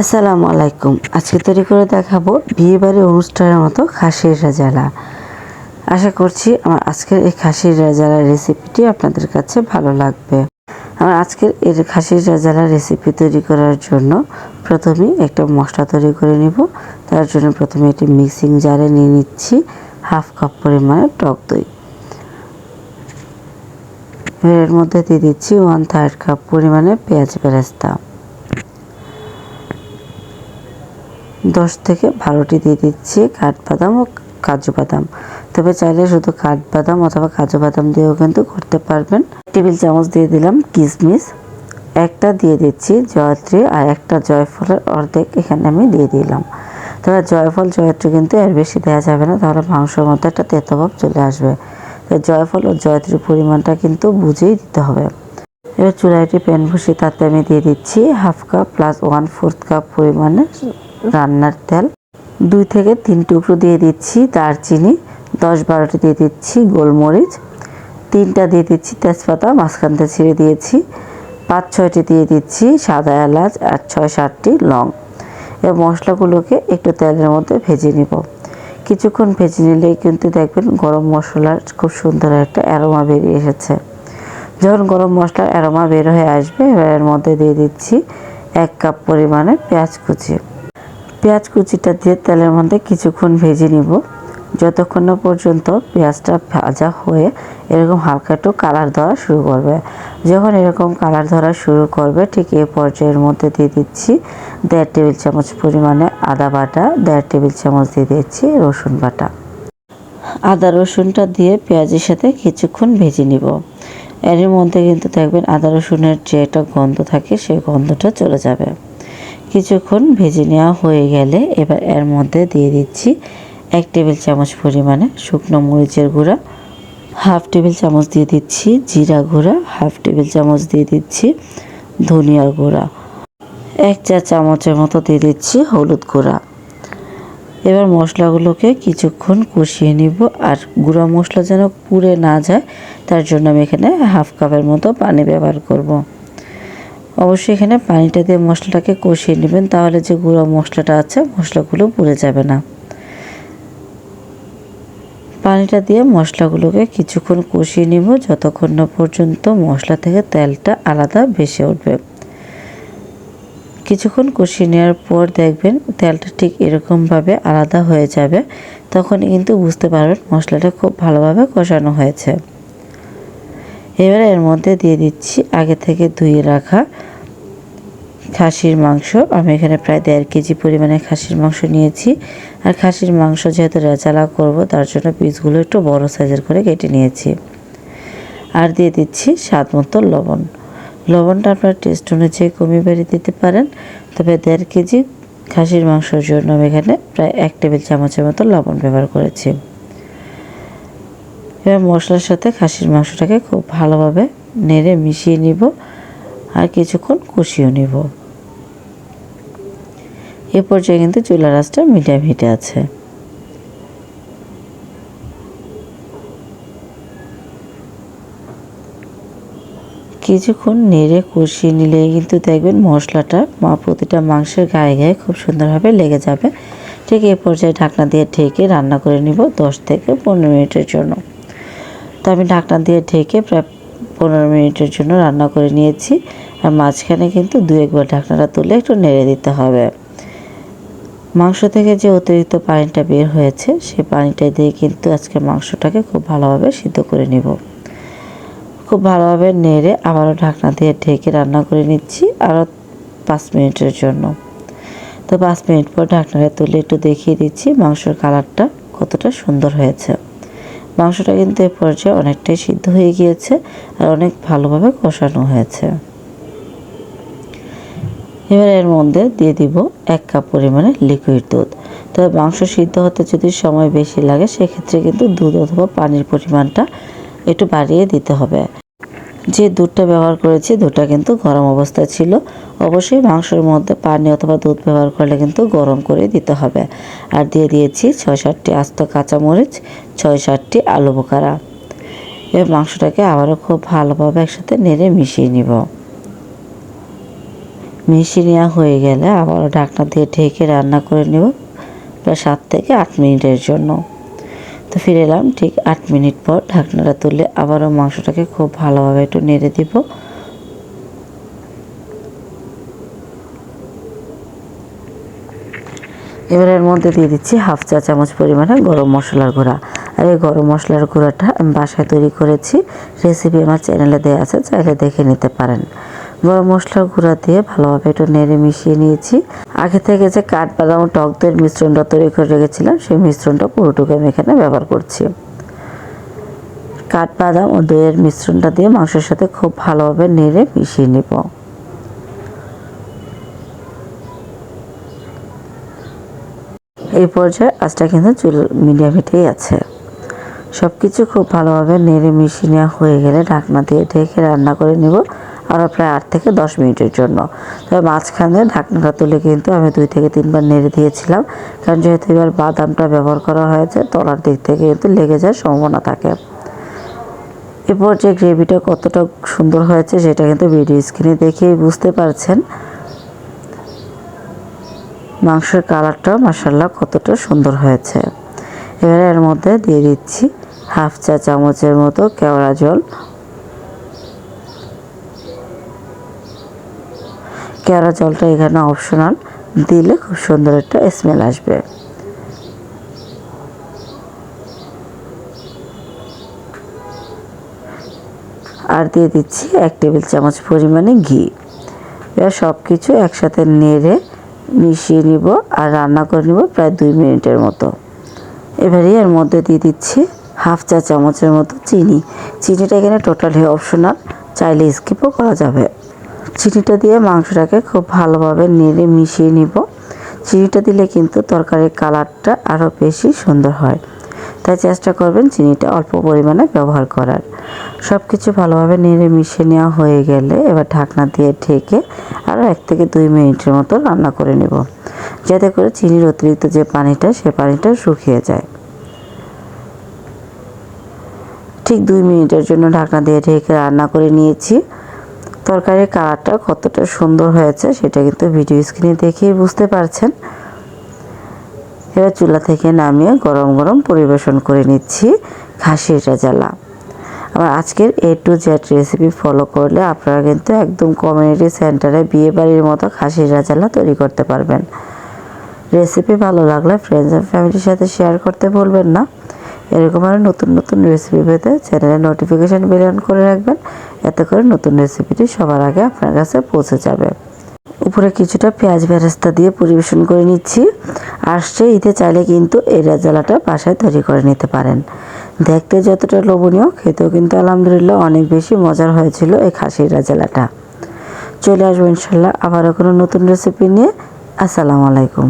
আসসালামু আলাইকুম। আজকে তৈরি করে দেখাবো বিয়ে বাড়ি অনুষ্ঠানের মতো খাসির রেজালা। আশা করছি আমার আজকের এই খাসির রেজালা রেসিপিটি আপনাদের কাছে ভালো লাগবে। আমার আজকের এই খাসির রেজালা রেসিপি তৈরি করার জন্য প্রথমেই একটা মশলা তৈরি করে নিব। তার জন্য প্রথমে একটি মিক্সিং জারে নিয়ে নিচ্ছি হাফ কাপ পরিমাণে টক দই। এর মধ্যে দিয়ে দিচ্ছি ওয়ান থার্ড কাপ পরিমাণে পেঁয়াজ বেরেস্তা। দশ থেকে বারোটি দিয়ে দিচ্ছি কাঠবাদাম ও কাজু বাদাম। তবে চাইলে শুধু কাঠবাদাম অথবা কাজু বাদাম দিয়েও কিন্তু করতে পারবেন। টেবিল চামচ দিয়ে দিলাম কিশমিশ একটা দিয়ে দিচ্ছি জয়ত্রী আর একটা জয়ফলের অর্ধেক এখানে আমি দিয়ে দিলাম। তবে জয়ফল, জয়ত্রী কিন্তু এর বেশি দেওয়া যাবে না, তাহলে মাংসের মধ্যে একটা তেতভাব চলে আসবে। তো জয়ফল ও জয়ত্রীর পরিমাণটা কিন্তু বুঝেই দিতে হবে। এবার চুলাইটি প্যান ভুষি তাতে আমি দিয়ে দিচ্ছি half cup plus one fourth cup পরিমাণে রান্নার তেল। দুই থেকে তিন টুকরো দিয়ে দিচ্ছি দারচিনি, দশ বারোটি দিয়ে দিচ্ছি গোলমরিচ, তিনটা দিয়ে দিচ্ছি তেজপাতা মাঝখান থেকে ছিঁড়ে দিয়েছি। পাঁচ, ছয়টি দিয়ে দিচ্ছি সাদা এলাচ আর ছয়, সাতটি লং। এই মশলাগুলোকে একটু তেলের মধ্যে ভেজে নিব। কিছুক্ষণ ভেজে নিলেই কিন্তু দেখবেন গরম মশলার খুব সুন্দর একটা অ্যারোমা বেরিয়ে এসেছে। যখন গরম মশলার অ্যারোমা বের হয়ে আসবে, এবার এর মধ্যে দিয়ে দিচ্ছি এক কাপ পরিমাণে পেঁয়াজ কুচি। পেঁয়াজ কুচিটা দিয়ে তেলের মধ্যে কিছুক্ষণ ভেজে নিব। যতক্ষণ না পর্যন্ত পেঁয়াজটা ভাজা হয়ে এরকম হালকা একটু কালার ধরা শুরু করবে। যখন এরকম কালার ধরা শুরু করবে, ঠিক এই পর্যায়ের মধ্যে দিয়ে দিচ্ছি দেড় টেবিল চামচ পরিমাণে আদা বাটা, দেড় টেবিল চামচ দিয়ে দিচ্ছি রসুন বাটা। আদা রসুনটা দিয়ে পেঁয়াজের সাথে কিছুক্ষণ ভেজে নিব। এর মধ্যে কিন্তু দেখবেন আদা রসুনের যে একটা গন্ধ থাকে, সেই গন্ধটা চলে যাবে। কিছুক্ষণ ভেজে নেওয়া হয়ে গেলে এবার এর মধ্যে দিয়ে দিচ্ছি এক টেবিল চামচ পরিমাণে শুকনো মরিচের গুঁড়া, হাফ টেবিল চামচ দিয়ে দিচ্ছি জিরা গুঁড়া, হাফ টেবিল চামচ দিয়ে দিচ্ছি ধনিয়ার গুঁড়া, এক চা চামচের মতো দিয়ে দিচ্ছি হলুদ গুঁড়া এবার মশলাগুলোকে কিছুক্ষণ কষিয়ে নিব আর গুঁড়া মশলা যেন পুড়ে না যায়, তার জন্য আমি এখানে হাফ কাপের মতো পানি ব্যবহার করব। অবশ্যই এখানে পানিটা দিয়ে মশলাটাকে কষিয়ে নেবেন, তাহলে যে গুঁড়ো মশলাটা আছে, মশলাগুলো পুড়ে যাবে না। পানিটা দিয়ে মশলাগুলোকে কিছুক্ষণ কষিয়ে নিব, যতক্ষণ না পর্যন্ত মশলা থেকে তেলটা আলাদা ভেসে উঠবে। কিছুক্ষণ কষিয়ে নেওয়ার পর দেখবেন তেলটা ঠিক এরকমভাবে আলাদা হয়ে যাবে, তখন কিন্তু বুঝতে পারবেন মশলাটা খুব ভালোভাবে কষানো হয়েছে। এবার এর মধ্যে দিয়ে দিচ্ছি আগে থেকে ধুয়ে রাখা খাসির মাংস। আমি এখানে প্রায় দেড় কেজি পরিমাণে খাসির মাংস নিয়েছি। আর খাসির মাংস যেহেতু রেচালা করব, তার জন্য পিসগুলো একটু বড় সাইজের করে কেটে নিয়েছি। আর দিয়ে দিচ্ছি স্বাদ মতো লবণ। লবণটা আপনার টেস্ট অনুযায়ী কমিয়ে বাড়িয়ে দিতে পারেন। তবে দেড় কেজি খাসির মাংসের জন্য আমি এখানে প্রায় এক টেবিল চামচের মতো লবণ ব্যবহার করেছি। এবার মশলার সাথে খাসির মাংসটাকে খুব ভালোভাবে নেড়ে মিশিয়ে নিব আর কিছুক্ষণ কষিয়ে নিব। এ পর্যায়ে কিন্তু চুলা রাসটা মিডিয়াম হিটে আছে। কিছুক্ষণ নেড়ে কষিয়ে নিলে কিন্তু দেখবেন মশলাটা প্রতিটা মাংসের গায়ে গায়ে খুব সুন্দরভাবে লেগে যাবে। ঠিক এই পর্যায়ে ঢাকনা দিয়ে ঢেকে রান্না করে নিব দশ থেকে পনেরো মিনিটের জন্য। তো আমি ঢাকনা দিয়ে ঢেকে প্রায় পনেরো মিনিটের জন্য রান্না করে নিয়েছি। আর মাঝখানে কিন্তু দু একবার ঢাকনাটা তুলে একটু নেড়ে দিতে হবে। মাংস থেকে যে অতিরিক্ত পানিটা বের হয়েছে সেই পানিটা দিয়ে কিন্তু আজকে মাংসটাকে খুব ভালোভাবে সিদ্ধ করে নেব। খুব ভালোভাবে নেড়ে আবারও ঢাকনা দিয়ে ঢেকে রান্না করে নিচ্ছি আরও পাঁচ মিনিটের জন্য। তো পাঁচ মিনিট পর ঢাকনাটা তুলে একটু দেখিয়ে দিচ্ছি মাংসের কালারটা কতটা সুন্দর হয়েছে। মাংসটা কিন্তু এ পর্যায়ে অনেকটাই সিদ্ধ হয়ে গিয়েছে আর অনেক ভালোভাবে কষানো হয়েছে। এবার এর মধ্যে দিয়ে দিব এক কাপ পরিমাণে লিকুইড দুধ। তবে মাংস সিদ্ধ হতে যদি সময় বেশি লাগে, সেক্ষেত্রে কিন্তু দুধ অথবা পানির পরিমাণটা একটু বাড়িয়ে দিতে হবে। যে দুধটা ব্যবহার করেছি, দুধটা কিন্তু গরম অবস্থায় ছিল। অবশ্যই মাংসের মধ্যে পানি অথবা দুধ ব্যবহার করলে কিন্তু গরম করে দিতে হবে। আর দিয়ে দিয়েছি ছয় সাতটি আস্ত কাঁচামরিচ ছয় সাতটি আলু বোকারা এবার মাংসটাকে আবারও খুব ভালোভাবে একসাথে নেড়ে মিশিয়ে নিব। মিশিয়ে নেওয়া হয়ে গেলে আবারও ঢাকনা দিয়ে ঢেকে রান্না করে নেব প্রায় সাত থেকে আট মিনিটের জন্য। তো ফিরে এলাম, ঠিক আট মিনিট পর ঢাকনাটা তুলে আবারও মাংসটাকে খুব ভালোভাবে একটু নেড়ে দিব। এবার এর মধ্যে দিয়ে দিচ্ছি হাফ চা চামচ পরিমাণে গরম মশলার গুঁড়া। আর এই গরম মশলার গুঁড়াটা আমি বাসায় তৈরি করেছি রেসিপি আমার চ্যানেলে দেওয়া আছে, চাইলে দেখে নিতে পারেন। গরম মশলার গুঁড়া দিয়ে ভালোভাবে একটু নেড়ে মিশিয়ে নিয়েছি। আগে থেকে যে কাঠবাদাম ও টক দইয়ের মিশ্রণটা তৈরি করে রেখেছিলাম, সেই মিশ্রণটা পুরোটুকু আমি এখানে ব্যবহার করছি। কাঠবাদাম ও দইয়ের মিশ্রণটা দিয়ে মাংসের সাথে খুব ভালোভাবে নেড়ে মিশিয়ে নিব। এই পর্যায়ে আঁচটা কিন্তু চুল মিডিয়াম হিটেই আছে। সব কিছু খুব ভালোভাবে নেড়ে মিশিয়ে নেওয়া হয়ে গেলে ঢাকনা দিয়ে ঢেকে রান্না করে নেব। আরও প্রায় আট থেকে দশ মিনিটের জন্য। তবে মাঝখানে ঢাকনাটা তুলে কিন্তু আমি দুই থেকে তিনবার নেড়ে দিয়েছিলাম। কারণ যেহেতু এবার বাদামটা ব্যবহার করা হয়েছে, তলার দিক থেকে কিন্তু লেগে যাওয়ার সম্ভাবনা থাকে। এরপর যে গ্রেভিটা কতটা সুন্দর হয়েছে, সেটা কিন্তু ভিডিও স্ক্রিনে দেখেই বুঝতে পারছেন। মাংসের কালারটাও মাসাল্লাহ কতটা সুন্দর হয়েছে। এবারে এর মধ্যে দিয়ে দিচ্ছি হাফ চা চামচের মতো কেওড়া জল কেওড়া জলটা এখানে অপশনাল দিলে খুব সুন্দর একটা স্মেল আসবে। আর দিয়ে দিচ্ছি এক টেবিল চামচ পরিমাণে ঘি। এবার সব কিছু একসাথে নেড়ে মিশিয়ে নিব আর রান্না করে নিব প্রায় দুই মিনিটের মতো। এবারে এর মধ্যে দিয়ে দিচ্ছি হাফ চা চামচের মতো চিনি। চিনিটা এখানে টোটালি অপশনাল চাইলে স্কিপও করা যাবে। চিনিটা দিয়ে মাংসটাকে খুব ভালোভাবে নেড়ে মিশিয়ে নিব। চিনিটা দিলে কিন্তু তরকারির কালারটা আরও বেশি সুন্দর হয়। তাই চেষ্টা করবেন চিনিটা অল্প পরিমাণে ব্যবহার করার। সব কিছু ভালোভাবে নেড়ে মিশিয়ে নেওয়া হয়ে গেলে এবার ঢাকনা দিয়ে ঢেকে আরও এক থেকে দুই মিনিটের মতো রান্না করে নেব। যাতে করে চিনির অতিরিক্ত যে পানিটা, সে পানিটা শুকিয়ে যায়। ঠিক দুই মিনিটের জন্য ঢাকনা দিয়ে ঢেকে রান্না করে নিয়েছি। তরকারির কালারটা কতটা সুন্দর হয়েছে সেটা কিন্তু ভিডিও স্ক্রিনে দেখেই বুঝতে পারছেন। এবার চুলা থেকে নামিয়ে গরম গরম পরিবেশন করে নিচ্ছি খাসির রেজালা। আবার আজকের A to Z recipe follow করলে আপনারা কিন্তু একদম কমিউনিটি সেন্টারে বিয়ে বাড়ির মতো খাসির রাজালা তৈরি করতে পারবেন। রেসিপি ভালো লাগলে ফ্রেন্ডস অ্যান্ড ফ্যামিলির সাথে শেয়ার করতে ভুলবেন না। এরকম আরও নতুন নতুন রেসিপি পেতে চ্যানেলে নোটিফিকেশান বেল অন করে রাখবেন। এতে করে নতুন রেসিপিটি সবার আগে আপনার কাছে পৌঁছে যাবে। উপরে কিছুটা পেঁয়াজ বেরেস্তা দিয়ে পরিবেশন করে নিচ্ছি। আসছে ঈদে চাইলে কিন্তু এই রেজালাটা বাসায় তৈরি করে নিতে পারেন। দেখতে যতটা লোভনীয়, খেতেও কিন্তু আলহামদুলিল্লাহ অনেক বেশি মজার হয়েছিল এই খাসির রেজালাটা। চলে আসব ইনশাল্লাহ আবারও কোনো নতুন রেসিপি নিয়ে। আসসালামু আলাইকুম।